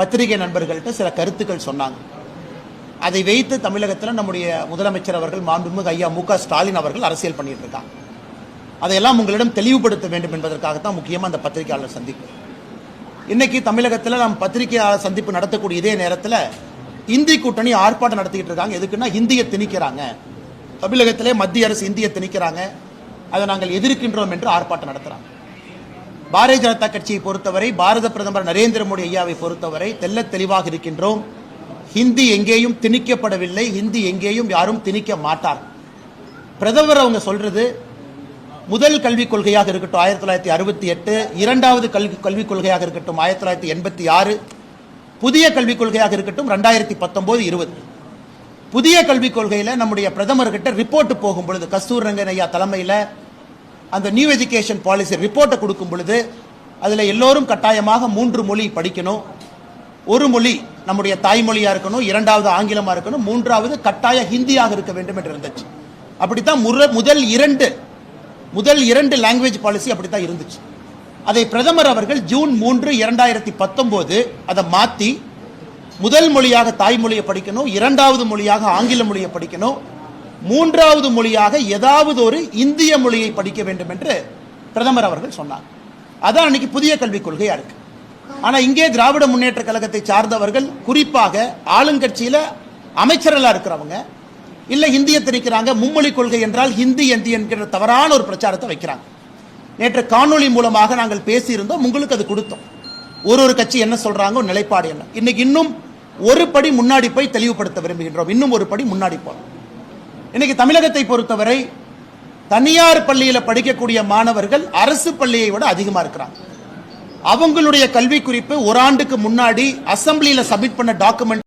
பத்திரிகை நண்பர்கள்ட்ட சில கருத்துக்கள் சொன்னாங்க. அதை வைத்து தமிழகத்தில் நம்முடைய முதலமைச்சர் அவர்கள் மாண்புமிகு ஐயா மு க ஸ்டாலின் அவர்கள் அரசியல் பண்ணிட்டு இருக்காங்க. அதையெல்லாம் உங்களிடம் தெளிவுபடுத்த வேண்டும் என்பதற்காகத்தான் முக்கியமாக அந்த பத்திரிகையாளர் சந்திப்பு. இன்னைக்கு தமிழகத்தில் நாம் பத்திரிகையாளர் சந்திப்பு நடத்தக்கூடிய இதே நேரத்தில் இந்தி கூட்டணி ஆர்ப்பாட்டம் நடத்திக்கிட்டு இருக்காங்க. எதுக்குன்னா இந்தியை திணிக்கிறாங்க. தமிழகத்திலே மத்திய அரசு இந்தியை திணிக்கிறாங்க. அதை நாங்கள் எதிர்க்கின்றோம் என்று ஆர்ப்பாட்டம் நடத்துகிறாங்க பாரதிய ஜனதா கட்சியை பொறுத்தவரை பாரத பிரதமர் நரேந்திர மோடி ஐயாவை பொறுத்தவரை தெல்ல தெளிவாக இருக்கின்றோம். ஹிந்தி எங்கேயும் திணிக்கப்படவில்லை. ஹிந்தி எங்கேயும் யாரும் திணிக்க மாட்டார். பிரதமர் அவங்க சொல்றது முதல் கல்விக் கொள்கையாக இருக்கட்டும் ஆயிரத்தி தொள்ளாயிரத்தி அறுபத்தி எட்டு இரண்டாவது கல்வி கல்விக் கொள்கையாக இருக்கட்டும் ஆயிரத்தி தொள்ளாயிரத்தி எண்பத்தி ஆறு புதிய கல்விக் கொள்கையாக இருக்கட்டும் ரெண்டாயிரத்தி பத்தொன்பது இருபது. புதிய கல்விக் கொள்கையில் நம்முடைய பிரதமர்கிட்ட ரிப்போர்ட் போகும் பொழுது கஸ்தூர் ரங்கன் ஐயா தலைமையில் அந்த நியூ எஜுகேஷன் பாலிசி ரிப்போர்ட்டை கொடுக்கும் பொழுது அதில் எல்லோரும் கட்டாயமாக மூன்று மொழி படிக்கணும். ஒரு மொழி நம்முடைய தாய்மொழியாக இருக்கணும் இரண்டாவது ஆங்கிலமாக இருக்கணும் மூன்றாவது கட்டாய ஹிந்தியாக இருக்க வேண்டும் என்று இருந்துச்சு. அப்படித்தான் முற முதல் இரண்டு முதல் இரண்டு லாங்குவேஜ் பாலிசி அப்படித்தான் இருந்துச்சு. அதை பிரதமர் அவர்கள் ஜூன் மூன்று இரண்டாயிரத்தி பத்தொன்பது அதை மாற்றி முதல் மொழியாக தாய்மொழியை படிக்கணும் இரண்டாவது மொழியாக ஆங்கில மொழியை படிக்கணும் மூன்றாவது மொழியாக ஏதாவது ஒரு இந்திய மொழியை படிக்க வேண்டும் என்று பிரதமர் அவர்கள் சொன்னார். அதான் அன்னைக்கு புதிய கல்விக் கொள்கையா இருக்கு. ஆனா இங்கே திராவிட முன்னேற்ற கழகத்தை சார்ந்தவர்கள் குறிப்பாக ஆளுங்கட்சியில அமைச்சர்களா இருக்கிறவங்க இல்ல இந்திய திணிக்கிறாங்க மும்மொழி கொள்கை என்றால் ஹிந்தி இந்தி என்கிற தவறான ஒரு பிரச்சாரத்தை வைக்கிறாங்க. நேற்று காணொளி மூலமாக நாங்கள் பேசியிருந்தோம் உங்களுக்கு அது கொடுத்தோம். ஒரு ஒரு கட்சி என்ன சொல்றாங்க நிலைப்பாடு என்ன. இன்னைக்கு இன்னும் ஒரு படி முன்னாடி போய் தெளிவுபடுத்த விரும்புகின்றோம். இன்னும் ஒரு படி முன்னாடி போறோம். இன்னைக்கு தமிழகத்தை பொறுத்தவரை தனியார் பள்ளியில் படிக்கக்கூடிய மாணவர்கள் அரசு பள்ளியை விட அதிகமா இருக்கிறாங்க. அவங்களுடைய கல்வி குறிப்பு ஒரு ஆண்டுக்கு முன்னாடி அசம்பிளியில் சப்மிட் பண்ண டாக்குமெண்ட்